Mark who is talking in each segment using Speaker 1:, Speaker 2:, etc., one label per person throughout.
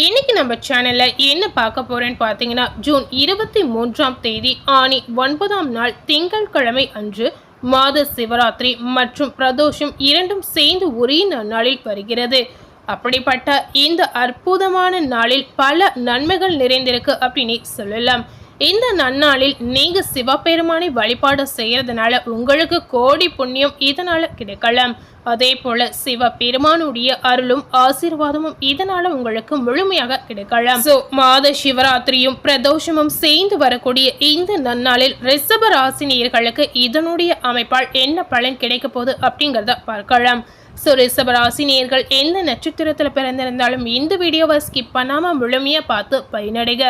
Speaker 1: இன்னைக்கு நம்ம சேனலில் என்ன பார்க்க போகிறேன்னு பார்த்தீங்கன்னா ஜூன் இருபத்தி மூன்றாம் தேதி ஆணி ஒன்பதாம் நாள் திங்கட்கிழமை அன்று மாத சிவராத்திரி மற்றும் பிரதோஷம் இரண்டும் சேர்ந்து ஒரே நாளில் வருகிறது. அப்படிப்பட்ட இந்த அற்புதமான நாளில் பல நன்மைகள் நிறைந்திருக்கு அப்படின்னு சொல்லலாம். இந்த நன்னாளில் நீங்க சிவபெருமானை வழிபாடு செய்யறதுனால உங்களுக்கு கோடி புண்ணியம் இதனால கிடைக்கலாம். அதே போல சிவபெருமானுடைய அருளும் ஆசீர்வாதமும் இதனால உங்களுக்கு முழுமையாக கிடைக்கலாம். சோ மாத சிவராத்திரியும் பிரதோஷமும் சேர்ந்து வரக்கூடிய இந்த நன்னாளில் ரிஷப ராசினியர்களுக்கு இதனுடைய அமைப்பால் என்ன பலன் கிடைக்க போகுது அப்படிங்கிறத பார்க்கலாம். ஸோ ரிஷபராசினியர்கள் எந்த நட்சத்திரத்தில் பிறந்திருந்தாலும் இந்த வீடியோவை ஸ்கிப் பண்ணாமல் முழுமையாக பார்த்து பயனடைக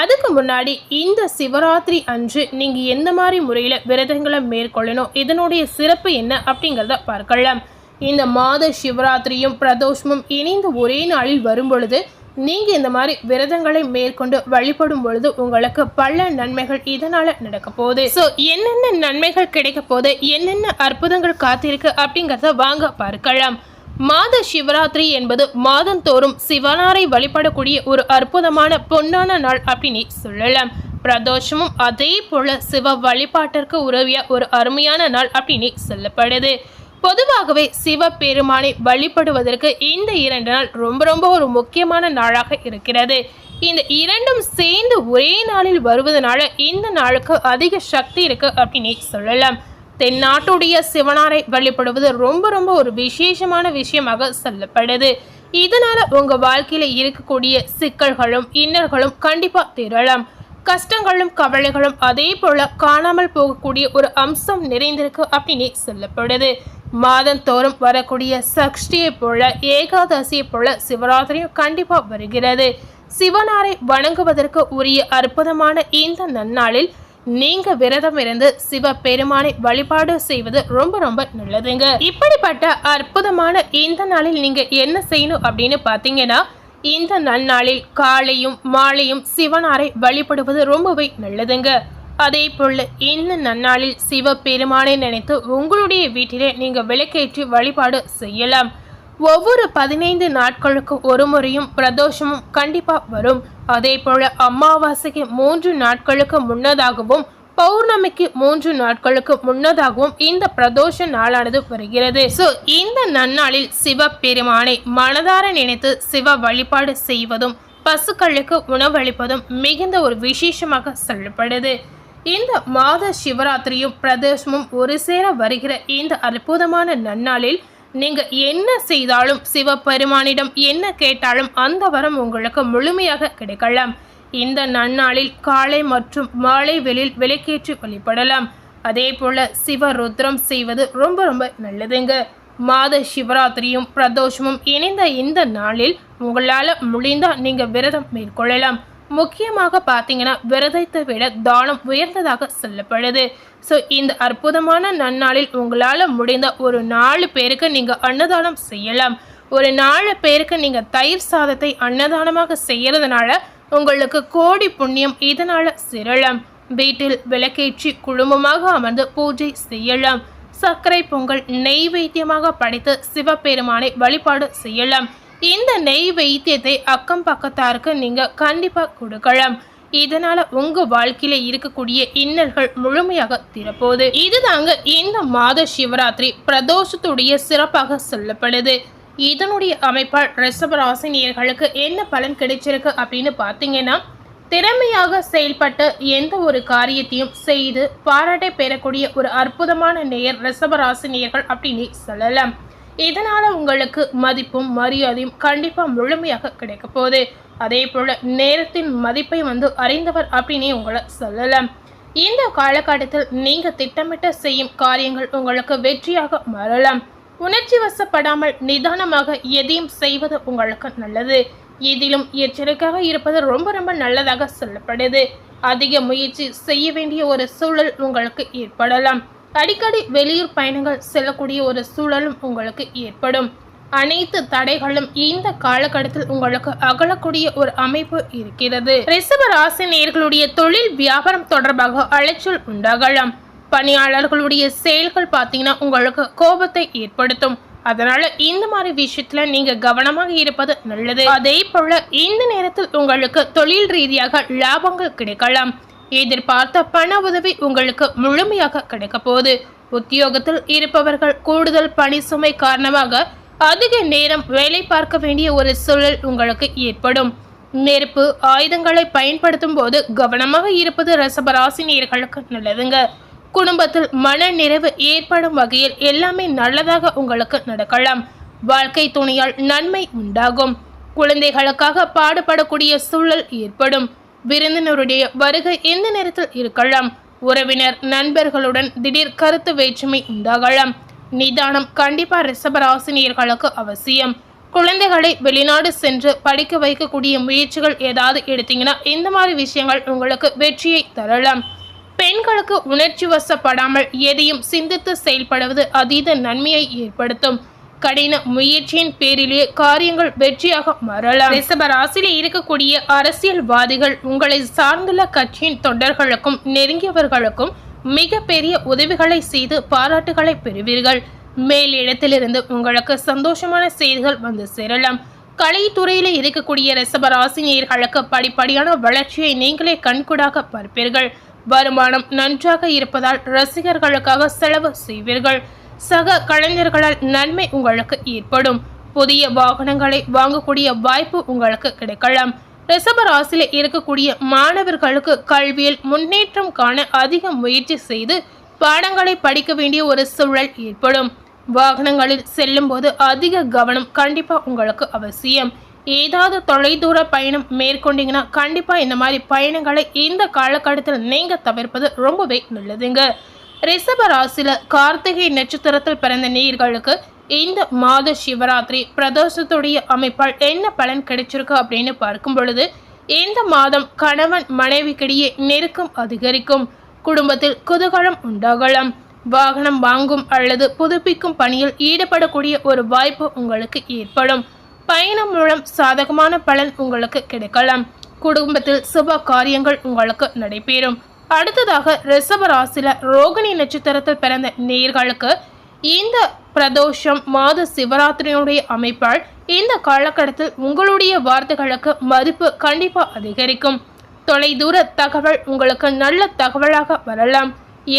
Speaker 1: அதுக்கு முன்னாடி இந்த சிவராத்திரி அன்று நீங்கள் எந்த மாதிரி முறையில் விரதங்களை மேற்கொள்ளணும் இதனுடைய சிறப்பு என்ன அப்படிங்கிறத பார்க்கலாம். இந்த மாத சிவராத்திரியும் பிரதோஷமும் இணைந்து ஒரே நாளில் வரும் பொழுது நீங்கள் இந்த மாதிரி விரதங்களை மேற்கொண்டு வழிபடும் பொழுது உங்களுக்கு பல நன்மைகள் இதனால் நடக்க போகுது. ஸோ என்னென்ன நன்மைகள் கிடைக்க போகுது என்னென்ன அற்புதங்கள் காத்திருக்கு அப்படிங்கிறத வாங்க பார்க்கலாம். மாத சிவராத்திரி என்பது மாதந்தோறும் சிவனாரை வழிபடக்கூடிய ஒரு அற்புதமான பொன்னான நாள் அப்படின்னு சொல்லலாம். பிரதோஷமும் அதே போல சிவ வழிபாட்டிற்கு உதவிய ஒரு அருமையான நாள் அப்படின்னு சொல்லப்படுது. பொதுவாகவே சிவபெருமானை வழிபடுவதற்கு இந்த இரண்டு நாள் ரொம்ப ரொம்ப ஒரு முக்கியமான நாளாக இருக்கிறது. இந்த இரண்டும் சேர்ந்து ஒரே நாளில் வருவதனால இந்த நாளுக்கு அதிக சக்தி இருக்கு அப்படின்னு சொல்லலாம். தென்னாட்டுடைய சிவனாரை வழிபடுவது ரொம்ப ரொம்ப ஒரு விசேஷமான விஷயமாக சொல்லப்படுது. இதனால உங்க வாழ்க்கையில இருக்கக்கூடிய சிக்கல்களும் இன்னல்களும் கண்டிப்பா திரளம். கஷ்டங்களும் கவலைகளும் அதே போல காணாமல் போகக்கூடிய ஒரு அம்சம் நிறைந்திருக்கு அப்படின்னு சொல்லப்படுது. மாதந்தோறும் வரக்கூடிய சஷ்டியை போல ஏகாதசியை போல சிவராத்திரியும் கண்டிப்பா வருகிறது. சிவனாரை வணங்குவதற்கு உரிய அற்புதமான இந்த நன்னாளில் நீங்க விரதம் இருந்து சிவ பெருமானை வழிபாடு செய்வது ரொம்ப ரொம்ப நல்லதுங்க. இப்படிப்பட்ட அற்புதமான இந்த நாளில் நீங்க என்ன செய்யணும் அப்படின்னு பாத்தீங்கன்னா இந்த நன்னாளில் காலையும் மாலையும் சிவனாரை வழிபடுவது ரொம்பவே நல்லதுங்க. அதே போல இந்த நன்னாளில் சிவ பெருமானை நினைத்து உங்களுடைய வீட்டிலே நீங்க விளக்கேற்றி வழிபாடு செய்யலாம். ஒவ்வொரு பதினைந்து நாட்களுக்கு ஒரு முறையும் பிரதோஷமும் கண்டிப்பாக வரும். அதே போல அமாவாசைக்கு மூன்று நாட்களுக்கு முன்னதாகவும் பௌர்ணமிக்கு மூன்று நாட்களுக்கு முன்னதாகவும் இந்த பிரதோஷ நாளானது வருகிறது. ஸோ இந்த நன்னாளில் சிவபெருமானை மனதார நினைத்து சிவ வழிபாடு செய்வதும் பசுக்களுக்கு உணவளிப்பதும் மிகுந்த ஒரு விசேஷமாக சொல்லப்படுது. இந்த மாத சிவராத்திரியும் பிரதோஷமும் ஒரு சேர வருகிற இந்த அற்புதமான நன்னாளில் நீங்க என்ன செய்தாலும் சிவபெருமானிடம் என்ன கேட்டாலும் அந்த வரம் உங்களுக்கு முழுமையாக கிடைக்கலாம். இந்த நன்னாளில் காலை மற்றும் மாலை வெளியில் விளக்கேற்றி வழிபடலாம். அதே போல சிவ ருத்ரம் செய்வது ரொம்ப ரொம்ப நல்லதுங்க. மாத சிவராத்திரியும் பிரதோஷமும் இணைந்த இந்த நாளில் உங்களால் முடிந்தால் நீங்கள் விரதம் மேற்கொள்ளலாம். முக்கியமாக பார்த்தீங்கன்னா விரதத்தை விட தானம் உயர்ந்ததாக சொல்லப்படுது. ஸோ இந்த அற்புதமான நன்னாளில் உங்களால் முடிந்த ஒரு நாலு பேருக்கு நீங்கள் அன்னதானம் செய்யலாம். ஒரு நாலு பேருக்கு நீங்கள் தயிர் சாதத்தை அன்னதானமாக செய்கிறதுனால உங்களுக்கு கோடி புண்ணியம் இதனால் சிரளம் வீட்டில் விளக்கேற்றி குழுமமாக அமர்ந்து பூஜை செய்யலாம். சர்க்கரை பொங்கல் நெய்வேத்தியமாக படைத்து சிவபெருமானை வழிபாடு செய்யலாம். இந்த நெய் வைத்தியத்தை அக்கம் பக்கத்தாருக்கு நீங்கள் கண்டிப்பாக கொடுக்கலாம். இதனால உங்க வாழ்க்கையில இருக்கக்கூடிய இன்னல்கள் முழுமையாக திறப்போகுது இதுதாங்க இந்த மாத சிவராத்திரி பிரதோஷத்துடைய சிறப்பாக சொல்லப்படுது. இதனுடைய அமைப்பால் ரிஷபராசினியர்களுக்கு என்ன பலன் கிடைச்சிருக்கு அப்படின்னு பார்த்தீங்கன்னா திறமையாக செயல்பட்டு எந்த ஒரு காரியத்தையும் செய்து பாராட்டை பெறக்கூடிய ஒரு அற்புதமான நேயர் ரிஷபராசினியர்கள் அப்படின்னு சொல்லலாம். இதனால உங்களுக்கு மதிப்பும் மரியாதையும் கண்டிப்பாக முழுமையாக கிடைக்க போகுது. அதே போல் நேரத்தின் மதிப்பை வந்து அறிந்தவர் அப்படின்னே உங்களை சொல்லலாம். இந்த காலகட்டத்தில் நீங்கள் திட்டமிட்ட செய்யும் காரியங்கள் உங்களுக்கு வெற்றியாக மாறலாம். உணர்ச்சி வசப்படாமல் நிதானமாக எதையும் செய்வது உங்களுக்கு நல்லது. இதிலும் எச்சரிக்கையாக இருப்பது ரொம்ப ரொம்ப நல்லதாக சொல்லப்படுது. அதிக முயற்சி செய்ய வேண்டிய ஒரு சூழல் உங்களுக்கு ஏற்படலாம். அடிக்கடி வெளியூர் பயணங்கள் செல்லக்கூடிய ஒரு சூழலும் உங்களுக்கு ஏற்படும். அனைத்து தடைகளும் இந்த காலகட்டத்தில் உங்களுக்கு அகலக்கூடிய ஒரு அமைப்பு இருக்கிறது. ரிஷப ராசி நேர்களுடைய தொழில் வியாபாரம் தொடர்பாக அலைச்சல் உண்டாகலாம். பணியாளர்களுடைய செயல்கள் பார்த்தீங்கன்னா உங்களுக்கு கோபத்தை ஏற்படுத்தும். அதனால இந்த மாதிரி விஷயத்துல நீங்க கவனமாக இருப்பது நல்லது. அதே போல இந்த நேரத்தில் உங்களுக்கு தொழில் ரீதியாக லாபங்கள் கிடைக்கலாம். எதிர்பார்த்த பண உதவி உங்களுக்கு முழுமையாக கிடைக்க போகுது. உத்தியோகத்தில் இருப்பவர்கள் கூடுதல் பணி சுமை காரணமாக அதிக நேரம் வேலை பார்க்க வேண்டிய ஒரு சூழல் உங்களுக்கு ஏற்படும். நெருப்பு ஆயுதங்களை பயன்படுத்தும் போது கவனமாக இருப்பது ரசபராசினியர்களுக்கு நல்லதுங்க. குடும்பத்தில் மன நிறைவு ஏற்படும் வகையில் எல்லாமே நல்லதாக உங்களுக்கு நடக்கலாம். வாழ்க்கை துணையால் நன்மை உண்டாகும். குழந்தைகளுக்காக பாடுபடக்கூடிய சூழல் ஏற்படும். விருந்தினருடைய வருகை எந்த நேரத்தில் இருக்கலாம்? உறவினர் நண்பர்களுடன் திடீர் கருத்து வேற்றுமை உண்டாகலாம். நிதானம் கண்டிப்பாக ரிஷபராசினியர்களுக்கு அவசியம். குழந்தைகளை வெளிநாடு சென்று படிக்க வைக்கக்கூடிய முயற்சிகள் ஏதாவது எடுத்தீங்கன்னா இந்த மாதிரி விஷயங்கள் உங்களுக்கு வெற்றியை தரலாம். பெண்களுக்கு உணர்ச்சி வசப்படாமல் எதையும் சிந்தித்து செயல்படுவது அதீத நன்மையை ஏற்படுத்தும். கடின முயற்சியின் பேரிலேயே காரியங்கள் வெற்றியாக மாறலாம். ரிஷப இருக்கக்கூடிய அரசியல்வாதிகள் உங்களை சார்ந்துள்ள கட்சியின் தொண்டர்களுக்கும் நெருங்கியவர்களுக்கும் மிக பெரிய உதவிகளை செய்து பாராட்டுகளை பெறுவீர்கள். மேலிடத்திலிருந்து உங்களுக்கு சந்தோஷமான செய்திகள் வந்து சேரலாம். கலைத்துறையில் இருக்கக்கூடிய ரிஷபராசினியர்களுக்கு படிப்படியான வளர்ச்சியை நீங்களே கண்கூடாக பார்ப்பீர்கள். வருமானம் நன்றாக இருப்பதால் ரசிகர்களுக்காக செலவு செய்வீர்கள். சக கலைஞர்களால் நன்மை உங்களுக்கு ஏற்படும். புதிய வாகனங்களை வாங்கக்கூடிய வாய்ப்பு உங்களுக்கு கிடைக்கலாம். ரிஷப ராசியில இருக்கக்கூடிய மாணவர்களுக்கு கல்வியில் முன்னேற்றம் காண அதிக முயற்சி செய்து பாடங்களை படிக்க வேண்டிய ஒரு சூழல் ஏற்படும். வாகனங்களில் செல்லும் போது அதிக கவனம் கண்டிப்பாக உங்களுக்கு அவசியம். ஏதாவது தொலைதூர பயணம் மேற்கொண்டீங்கன்னா கண்டிப்பாக இந்த மாதிரி பயணங்களை இந்த காலகட்டத்தில் நீங்க தவிர்ப்பது ரொம்பவே நல்லதுங்க. ரிசபராசியில் கார்த்திகை நட்சத்திரத்தில் பிறந்த நீர்களுக்கு இந்த மாத சிவராத்திரி பிரதோஷத்துடைய அமைப்பால் என்ன பலன் கிடைச்சிருக்கு அப்படின்னு பார்க்கும் பொழுது இந்த மாதம் கணவன் மனைவிக்கிடையே நெருக்கம் அதிகரிக்கும். குடும்பத்தில் குதூகலம் உண்டாகலாம். வாகனம் வாங்கும் அல்லது புதுப்பிக்கும் பணியில் ஈடுபடக்கூடிய ஒரு வாய்ப்பு உங்களுக்கு ஏற்படும். பயணம் மூலம் சாதகமான பலன் உங்களுக்கு கிடைக்கலாம். குடும்பத்தில் சுப காரியங்கள் உங்களுக்கு நடைபெறும். அடுத்ததாக ரிஷப ராசியில ரோகிணி நட்சத்திரத்தில் பிறந்த நேர்களுக்கு இந்த பிரதோஷம் மாத சிவராத்திரியினுடைய அமைப்பால் இந்த காலகட்டத்தில் உங்களுடைய வார்த்தைகளுக்கு மதிப்பு கண்டிப்பாக அதிகரிக்கும். தொலைதூர தகவல் உங்களுக்கு நல்ல தகவலாக வரலாம்.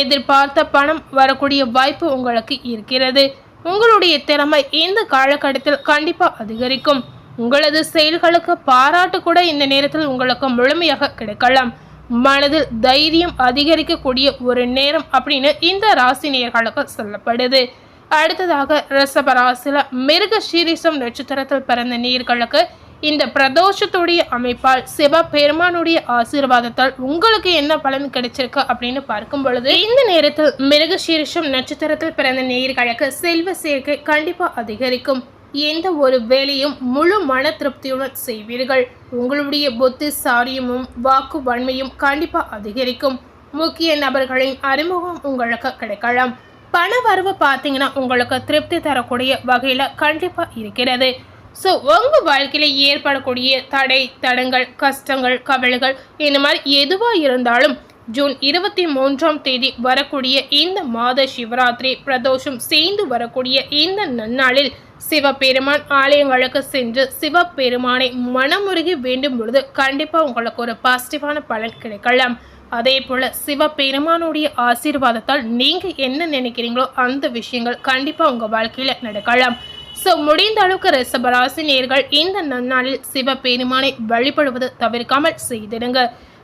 Speaker 1: எதிர்பார்த்த பணம் வரக்கூடிய வாய்ப்பு உங்களுக்கு இருக்கிறது. உங்களுடைய திறமை இந்த காலகட்டத்தில் கண்டிப்பாக அதிகரிக்கும். உங்களது செயல்களுக்கு பாராட்டு கூட இந்த நேரத்தில் உங்களுக்கு முழுமையாக கிடைக்கலாம். மனதில் தைரியம் அதிகரிக்கக்கூடிய ஒரு நேரம் அப்படின்னு இந்த ராசி நேர்களுக்கு சொல்லப்படுது. அடுத்ததாக ரிஷப மிருக சீரிசம் நட்சத்திரத்தில் பிறந்த நீர்களுக்கு இந்த பிரதோஷத்துடைய அமைப்பால் சிவபெருமானுடைய ஆசீர்வாதத்தால் உங்களுக்கு என்ன பலன் கிடைச்சிருக்கு அப்படின்னு பார்க்கும் பொழுது இந்த நேரத்தில் மிருகசீரிஷம் நட்சத்திரத்தில் பிறந்த நேர்களுக்கு செல்வ சேர்க்கை கண்டிப்பாக அதிகரிக்கும். எந்த ஒரு வேலையும் முழு மன திருப்தியுடன் செய்வீர்கள். உங்களுடைய புத்தி சாரியமும் வாக்கு வன்மையும் கண்டிப்பாக அதிகரிக்கும். முக்கிய நபர்களின் அறிமுகம் உங்களுக்கு கிடைக்கலாம். பண வரவு பார்த்தீங்கன்னா உங்களுக்கு திருப்தி தரக்கூடிய வகையில் கண்டிப்பாக இருக்கிறது. ஸோ உங்கள் வாழ்க்கையில் ஏற்படக்கூடிய தடை தடங்கள் கஷ்டங்கள் கவலைகள் இந்த மாதிரி எதுவாக இருந்தாலும் ஜூன் இருபத்தி மூன்றாம் தேதி வரக்கூடிய இந்த மாத சிவராத்திரி பிரதோஷம் சேர்ந்து வரக்கூடிய இந்த நன்னாளில் சிவபெருமான் ஆலயங்களுக்கு சென்று சிவபெருமானை மனமுருகி வேண்டும் பொழுது கண்டிப்பாக உங்களுக்கு ஒரு பாசிட்டிவான பலன் கிடைக்கலாம். அதே போல் சிவபெருமானுடைய ஆசீர்வாதத்தால் நீங்கள் என்ன நினைக்கிறீங்களோ அந்த விஷயங்கள் கண்டிப்பாக உங்கள் வாழ்க்கையில் நடக்கலாம். ஸோ முடிந்த அளவுக்கு ரிஷபராசி நேர்கள் இந்த நன்னாளில் சிவபெருமானை வழிபடுவது தவிர்க்காமல் செய்திடுங்க.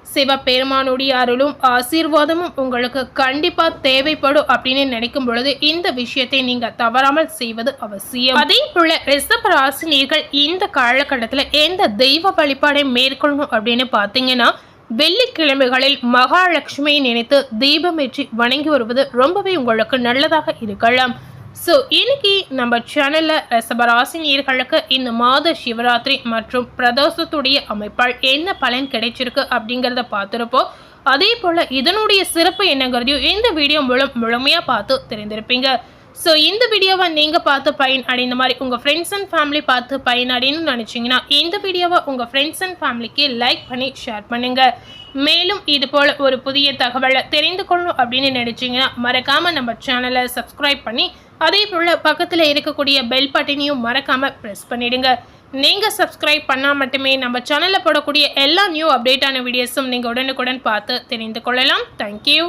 Speaker 1: சிவபெருமானுடைய அருளும் ஆசீர்வாதமும் உங்களுக்கு கண்டிப்பா தேவைப்படும் அப்படின்னு நினைக்கும் பொழுது இந்த விஷயத்தை நீங்க தவறாமல் செய்வது அவசியம். அதே போல ரிஷப ராசினியர்கள் இந்த காலகட்டத்தில் எந்த தெய்வ வழிபாடை மேற்கொள்ளணும் அப்படின்னு பார்த்தீங்கன்னா வெள்ளிக்கிழமைகளில் மகாலட்சுமியை நினைத்து தீபமேற்றி வணங்கி வருவது ரொம்பவே உங்களுக்கு நல்லதாக இருக்கலாம். ஸோ இன்னைக்கு நம்ம சேனலில் ரிஷபராசினியர்களுக்கு இந்த மாத சிவராத்திரி மற்றும் பிரதோஷத்துடைய அமைப்பால் என்ன பலன் கிடைச்சிருக்கு அப்படிங்கிறத பார்த்துருப்போம். அதே போல் இதனுடைய சிறப்பு என்னங்கிறதையும் இந்த வீடியோ மூலம் முழுமையாக பார்த்து தெரிந்திருப்பீங்க. ஸோ இந்த வீடியோவை நீங்கள் பார்த்து பயன் அடைந்த மாதிரி உங்கள் ஃப்ரெண்ட்ஸ் அண்ட் ஃபேமிலி பார்த்து பயன் அடையணும்னு நினச்சிங்கன்னா இந்த வீடியோவை உங்கள் ஃப்ரெண்ட்ஸ் அண்ட் ஃபேமிலிக்கு லைக் பண்ணி ஷேர் பண்ணுங்கள் மேலும் இது போல் ஒரு புதிய தகவலை தெரிந்து கொள்ளணும் அப்படின்னு நினச்சிங்கன்னா மறக்காமல் நம்ம சேனலை சப்ஸ்கிரைப் பண்ணி அதே போல் பக்கத்தில் இருக்கக்கூடிய பெல் பட்டனையும் மறக்காமல் ப்ரெஸ் பண்ணிவிடுங்க நீங்கள் சப்ஸ்கிரைப் பண்ணால் மட்டுமே நம்ம சேனலில் போடக்கூடிய எல்லா நியூ அப்டேட்டான வீடியோஸும் நீங்கள் உடனுக்குடன் பார்த்து தெரிந்து கொள்ளலாம். தேங்க்யூ